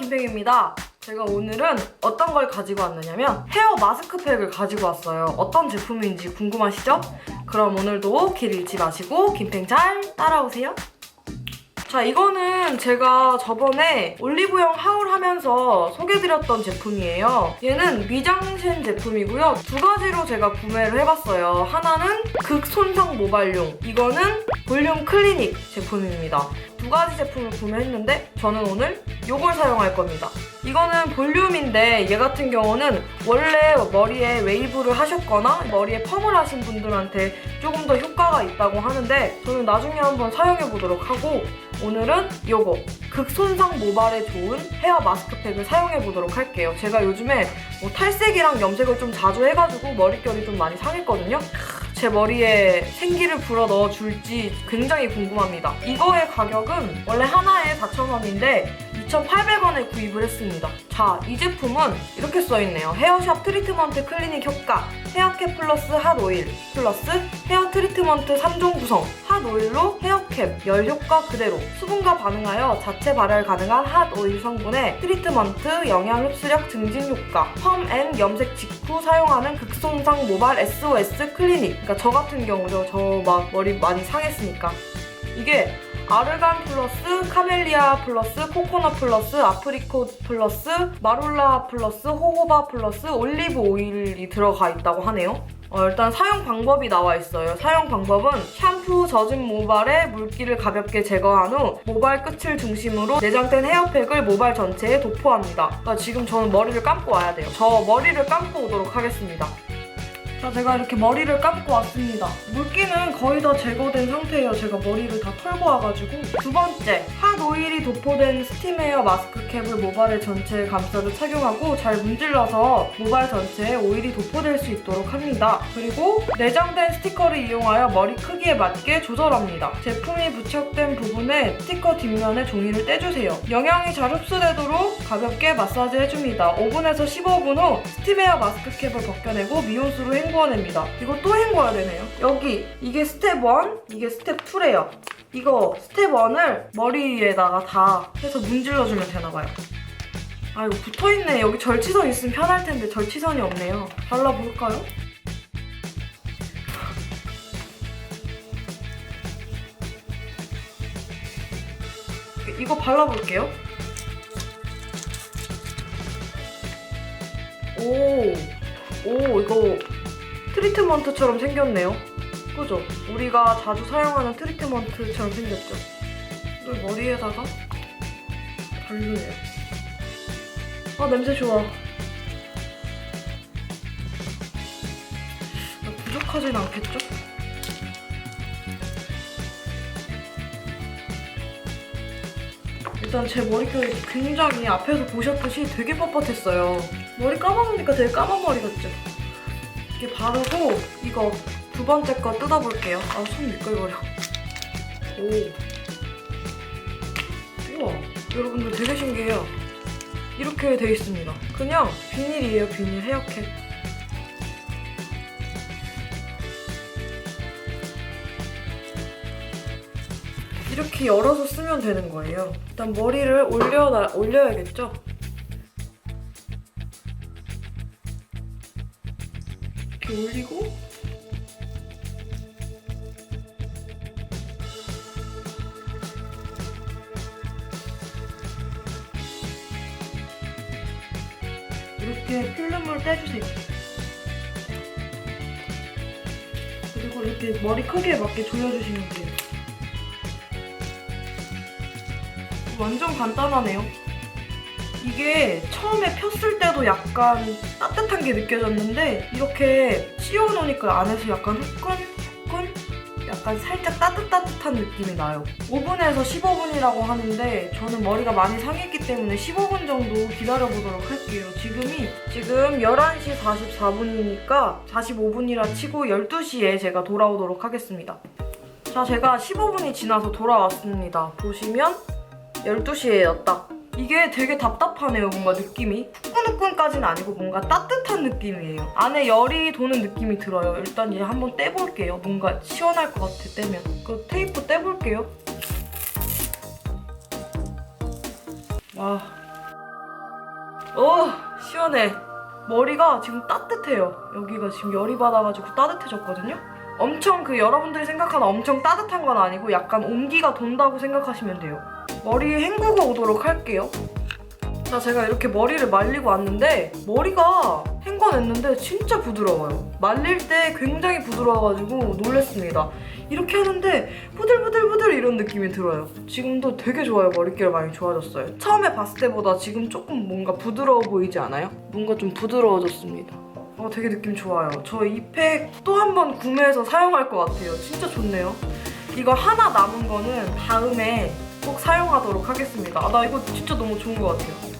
김팽입니다. 제가 오늘은 어떤 걸 가지고 왔느냐면 헤어 마스크팩을 가지고 왔어요. 어떤 제품인지 궁금하시죠? 그럼 오늘도 길 잃지 마시고 김팽 잘 따라오세요. 자, 이거는 제가 저번에 올리브영 하울 하면서 소개드렸던 제품이에요. 얘는 미장센 제품이고요. 두 가지로 제가 구매를 해봤어요. 하나는 극손상 모발용, 이거는 볼륨 클리닉 제품입니다. 두 가지 제품을 구매했는데 저는 오늘 이걸 사용할 겁니다. 이거는 볼륨인데 얘 같은 경우는 원래 머리에 웨이브를 하셨거나 머리에 펌을 하신 분들한테 조금 더 효과가 있다고 하는데 저는 나중에 한번 사용해 보도록 하고 오늘은 요거 극손상 모발에 좋은 헤어 마스크팩을 사용해 보도록 할게요. 제가 요즘에 뭐 탈색이랑 염색을 좀 자주 해가지고 머릿결이 좀 많이 상했거든요. 제 머리에 생기를 불어 넣어 줄지 굉장히 궁금합니다. 이거의 가격은 원래 하나에 4,000원인데 2,800원에 구입을 했습니다. 자, 이 제품은 이렇게 써있네요. 헤어샵 트리트먼트 클리닉 효과, 헤어캡 플러스 핫 오일, 플러스 헤어 트리트먼트 3종 구성, 핫 오일로 헤어캡, 열 효과 그대로, 수분과 반응하여 자체 발열 가능한 핫 오일 성분에 트리트먼트, 영양 흡수력 증진 효과, 펌 앤 염색 직후 사용하는 극손상 모발 SOS 클리닉. 그러니까 저 같은 경우죠. 저 막 머리 많이 상했으니까. 이게 아르간 플러스 카멜리아 플러스 코코넛 플러스 아프리콧 플러스 마룰라 플러스 호호바 플러스 올리브 오일이 들어가 있다고 하네요. 어, 일단 사용 방법이 나와 있어요. 사용 방법은 샴푸 젖은 모발에 물기를 가볍게 제거한 후 모발 끝을 중심으로 내장된 헤어팩을 모발 전체에 도포합니다. 그러니까 지금 저는 머리를 감고 와야 돼요. 저 머리를 감고 오도록 하겠습니다. 자, 제가 이렇게 머리를 감고 왔습니다. 물기는 거의 다 제거된 상태예요. 제가 머리를 다 털고 와가지고. 두 번째, 핫 오일이 도포된 스팀 에어 마스크 캡을 모발의 전체에 감싸듯 착용하고 잘 문질러서 모발 전체에 오일이 도포될 수 있도록 합니다. 그리고 내장된 스티커를 이용하여 머리 크기에 맞게 조절합니다. 제품이 부착된 부분에 스티커 뒷면에 종이를 떼주세요. 영양이 잘 흡수되도록 가볍게 마사지 해줍니다. 5분에서 15분 후 스팀 에어 마스크 캡을 벗겨내고 미온수로 헹 구어냅니다. 이거 또 헹궈야 되네요. 여기 이게 스텝 1, 이게 스텝 2래요. 이거 스텝 1을 머리에다가 다 해서 문질러주면 되나봐요. 아 이거 붙어있네. 여기 절치선 있으면 편할 텐데 절치선이 없네요. 발라볼까요? 이거 발라볼게요. 오, 오, 이거 트리트먼트처럼 생겼네요. 그죠? 우리가 자주 사용하는 트리트먼트처럼 생겼죠? 이걸 머리에다가 바르네요. 아, 냄새 좋아. 아, 부족하진 않겠죠? 일단 제 머릿결이 굉장히 앞에서 보셨듯이 되게 뻣뻣했어요. 머리 감아놓으니까 되게 까만 머리 같죠? 이렇게 바르고 이거 두 번째 거 뜯어볼게요. 아, 손 미끌거려. 오. 우와. 여러분들 되게 신기해요. 이렇게 돼 있습니다. 그냥 비닐이에요, 비닐 헤어캡. 이렇게 열어서 쓰면 되는 거예요. 일단 머리를 올려 올려야겠죠? 이렇게 올리고 이렇게 필름을 떼주세요. 그리고 이렇게 머리 크기에 맞게 조여주시면 돼요. 완전 간단하네요. 이게 처음에 폈을 때도 약간 따뜻한 게 느껴졌는데 이렇게 씌워놓으니까 안에서 약간 후끈후끈 약간 살짝 따뜻따뜻한 느낌이 나요. 5분에서 15분이라고 하는데 저는 머리가 많이 상했기 때문에 15분 정도 기다려보도록 할게요. 지금이 지금 11시 44분이니까 45분이라 치고 12시에 제가 돌아오도록 하겠습니다. 자, 제가 15분이 지나서 돌아왔습니다. 보시면 12시에요, 딱. 이게 되게 답답하네요, 뭔가 느낌이. 후끈후끈까지는 아니고 뭔가 따뜻한 느낌이에요. 안에 열이 도는 느낌이 들어요. 일단 이제 한번 떼볼게요. 뭔가 시원할 것 같아, 떼면. 그 테이프 떼볼게요. 와. 오 시원해 머리가 지금 따뜻해요 여기가 지금 열이 받아가지고 따뜻해졌거든요 엄청 그 여러분들이 생각하는 엄청 따뜻한 건 아니고 약간 온기가 돈다고 생각하시면 돼요 머리 헹구고 오도록 할게요. 자 제가 이렇게 머리를 말리고 왔는데 머리가 헹궈냈는데 진짜 부드러워요. 말릴 때 굉장히 부드러워가지고 놀랬습니다. 이렇게 하는데 부들부들부들 이런 느낌이 들어요. 지금도 되게 좋아요. 머릿결 많이 좋아졌어요. 처음에 봤을 때보다 지금 조금 뭔가 부드러워 보이지 않아요? 뭔가 좀 부드러워졌습니다. 어, 되게 느낌 좋아요. 저 이 팩 또 한 번 구매해서 사용할 것 같아요. 진짜 좋네요. 이거 하나 남은 거는 다음에 꼭 사용하도록 하겠습니다 아, 나 이거 진짜 너무 좋은 것 같아요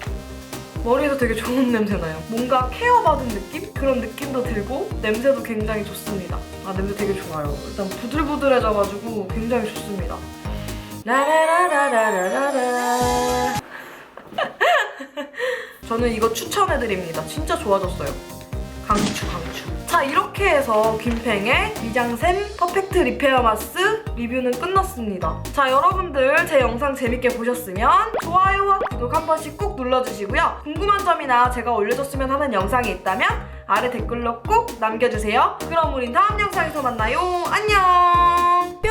머리에서 되게 좋은 냄새 나요. 뭔가 케어받은 느낌? 그런 느낌도 들고 냄새도 굉장히 좋습니다. 아 냄새 되게 좋아요. 일단 부들부들해져가지고 굉장히 좋습니다. 라라라라라라라 저는 이거 추천해드립니다. 진짜 좋아졌어요. 강추 강추. 자 이렇게 해서 김팽의 미장센 퍼펙트 리페어 마스 리뷰는 끝났습니다. 자 여러분들 제 영상 재밌게 보셨으면 좋아요와 구독 한 번씩 꼭 눌러주시고요. 궁금한 점이나 제가 올려줬으면 하는 영상이 있다면 아래 댓글로 꼭 남겨주세요. 그럼 우린 다음 영상에서 만나요. 안녕. 뿅.